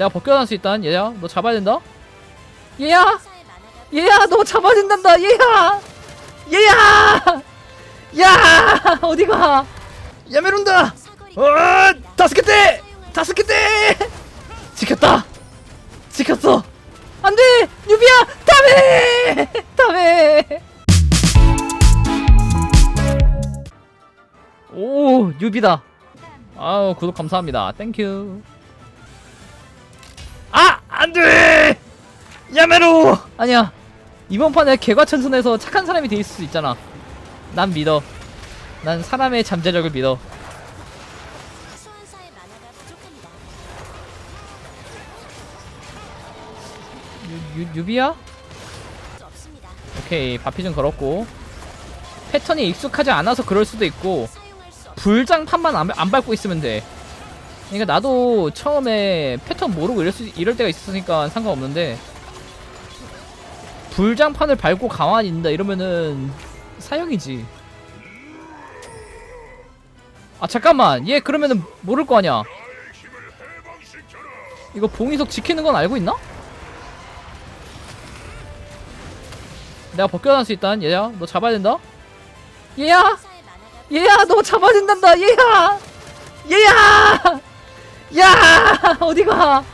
내가 벗겨낼 수 있다 얘야? 너 잡아야 된다? 얘야! 얘야! 너 잡아야 된단다! 얘야! 얘야! 야! 어디가? 야메론다! 어 다섯 개대 지켰다! 지켰어! 안돼! 유비야! 다메 다메 오 유비다! 아우 구독 감사합니다. 땡큐 아 안돼 야메로 아니야 이번 판에 개과천선에서 착한 사람이 돼 있을 수 있잖아 난 믿어 난 사람의 잠재력을 믿어. 유, 유, 유비야? 오케이 바피 좀 걸었고 패턴이 익숙하지 않아서 그럴 수도 있고. 불장판만 안, 안 밟고 있으면 돼 그러니까 나도 처음에 패턴 모르고 이럴, 수, 이럴 때가 있었으니까 상관없는데 불장판을 밟고 가만히 있는다 이러면은 사형이지. 아 잠깐만. 얘 그러면은 모를 거 아니야. 이거 봉이석 지키는 건 알고 있나? 내가 벗겨낼 수 있다 얘야? 너 잡아야 된다? 얘야! 얘야! 너 잡아야 된단다! 얘야! 얘야 야 어디가?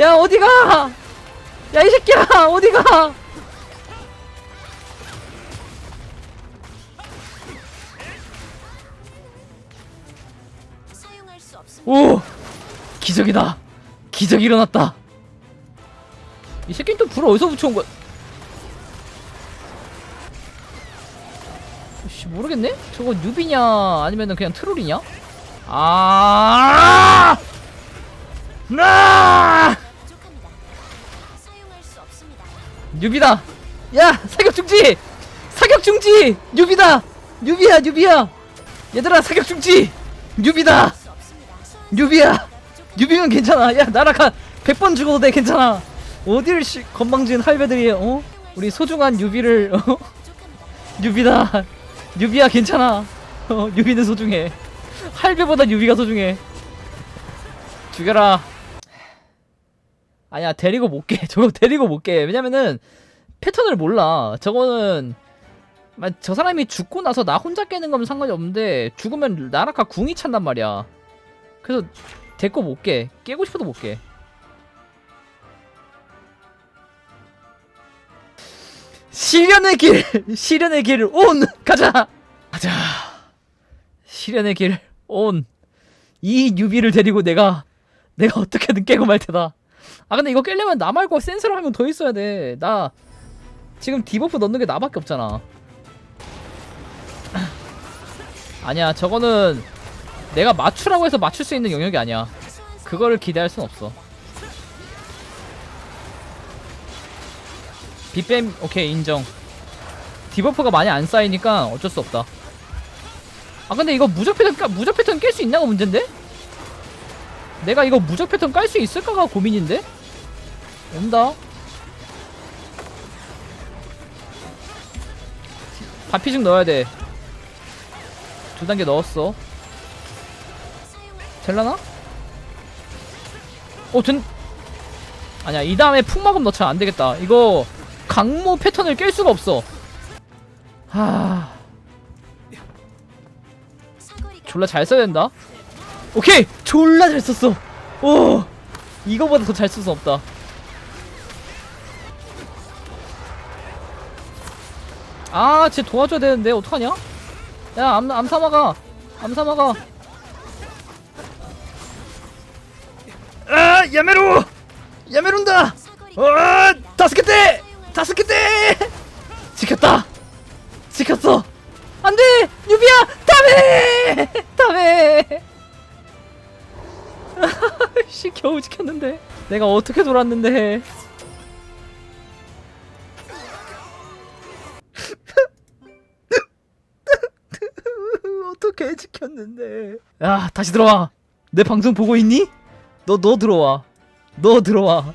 야 어디가? 야 이 새끼야 어디가. 오 기적이다. 기적이 일어났다. 이 새끼는 또 불을 어디서 붙여온 거야? 씨 모르겠네? 저거 뉴비냐? 아니면은 그냥 트롤이냐 아 나! 부족합니다. 사용할 수 없습니다. 뉴비다. 야 사격 중지. 사격 중지. 뉴비다. 뉴비야 뉴비야. 얘들아 사격 중지. 뉴비다. 수 없습니다. 소환사의 뉴비야. 뉴비면 괜찮아. 야 나라가 100번 죽어도 돼 괜찮아. 어딜 씨 건방진 할배들이 어? 우리 소중한 뉴비를 어? 부족합니다. 뉴비다. 뉴비야 괜찮아. 어, 뉴비는 소중해. 할배보다 뉴비가 소중해. 죽여라. 아니야 데리고 못 깨. 저거 데리고 못 깨. 왜냐면은 패턴을 몰라. 저거는 만- 저 사람이 죽고 나서 나 혼자 깨는 거면 상관이 없는데 죽으면 나라카 궁이 찬단 말이야. 그래서 데리고 못 깨. 깨고 싶어도 못 깨. 시련의 길, 시련의 길을 온 가자, 가자. 시련의 길 온. 이 뉴비를 데리고 내가 내가 어떻게든 깨고 말 테다. 아 근데 이거 깨려면 나 말고 센스로 하면 더 있어야 돼. 나 지금 디버프 넣는 게 나밖에 없잖아. 아니야, 저거는 내가 맞추라고 해서 맞출 수 있는 영역이 아니야. 그거를 기대할 순 없어. 빗뱀 오케이 인정. 디버프가 많이 안 쌓이니까 어쩔 수 없다. 아 근데 이거 무적 패턴 까- 무적 패턴 깰 수 있나가 문제인데? 내가 이거 무적 패턴 깔 수 있을까가 고민인데? 온다. 바피 좀 넣어야 돼. 두 단계 넣었어. 될라나? 어, 된. 아니야, 이 다음에 풍마금 넣자. 안 되겠다. 이거 강모 패턴을 깰 수가 없어. 하, 졸라 잘 써야 된다. 오케이! 졸라 잘 썼어. 오! 이거보다 더 잘 쓸 수 없다. 아, 쟤 도와줘야 되는데, 어떡하냐? 야, 암, 암사마가! 암사마가! 아, 야메로! 야메론다! 어, 다섯 개 떼! 다섯 개 떼! 지켰다! 지켰어! 안 돼! 유비야! 다메! 다메! 씨, 겨우 지켰는데. 내가 어떻게 돌았는데. 어떻게 지켰는데. 야, 다시 들어와. 내 방송 보고 있니? 너, 너 들어와. 너 들어와.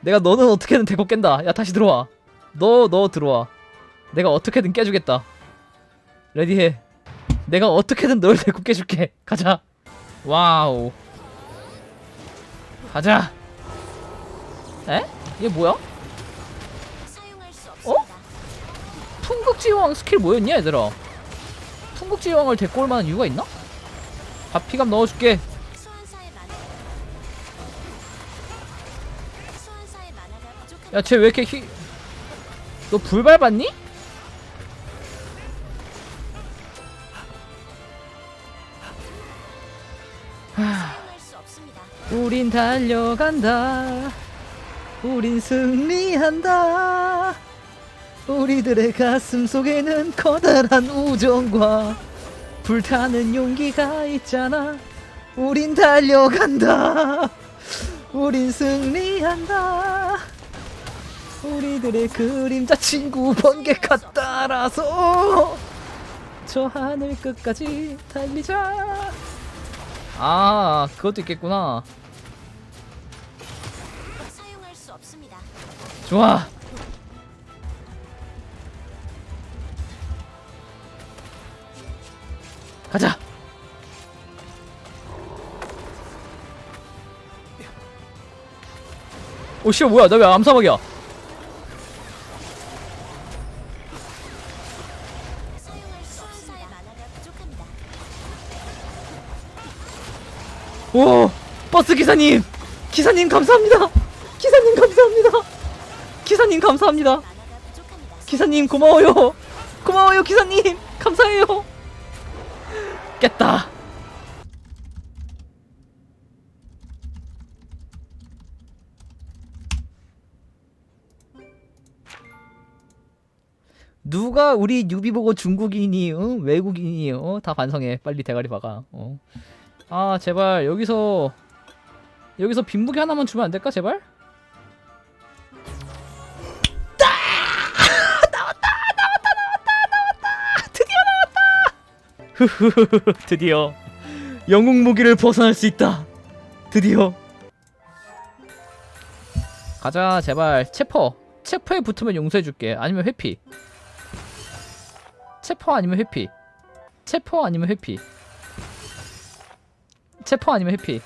내가 너는 어떻게든 데리고 깬다. 야 다시 들어와. 너너 들어와. 내가 어떻게든 깨주겠다. 레디해. 내가 어떻게든 널 데리고 깨줄게. 가자. 와우. 가자. 에? 얘 뭐야? 어? 풍국지왕 스킬 뭐였냐 얘들아 풍국지왕을 데리고 올 만한 이유가 있나? 밥 피감 넣어줄게. 야 쟤 왜 이렇게 히... 너 불 밟았니? 우린 달려간다. 우린 승리한다. 우리들의 가슴 속에는 커다란 우정과 불타는 용기가 있잖아. 우린 달려간다. 우린 승리한다. 우리들의 그림자 친구 번개가 따라서 저 하늘 끝까지 달리자 아 그것도 있겠구나 사용할 수 없습니다. 좋아. 가자. 오, 씨, 뭐야? 나 왜 암사막이야? 오, 버스 기사님! 기사님 감사합니다! 기사님 감사합니다! 기사님 감사합니다! 기사님 고마워요. 고마워요 기사님. 감사해요. 깼다. 누가 우리 뉴비 보고 중국인이 어? 외국인이 어? 다 반성해 빨리 대가리 박아 어. 아 제발 여기서 여기서 빈 무기 하나만 주면 안 될까 제발? 흐흐흐흐 드디어. 영웅 무기를 벗어날 수 있다. 드디어. 가자 제발. 체퍼. 체퍼에 붙으면 용서해줄게. 아니면 회피. 체퍼 아니면 회피. 체퍼 아니면 회피 체퍼 아니면 회피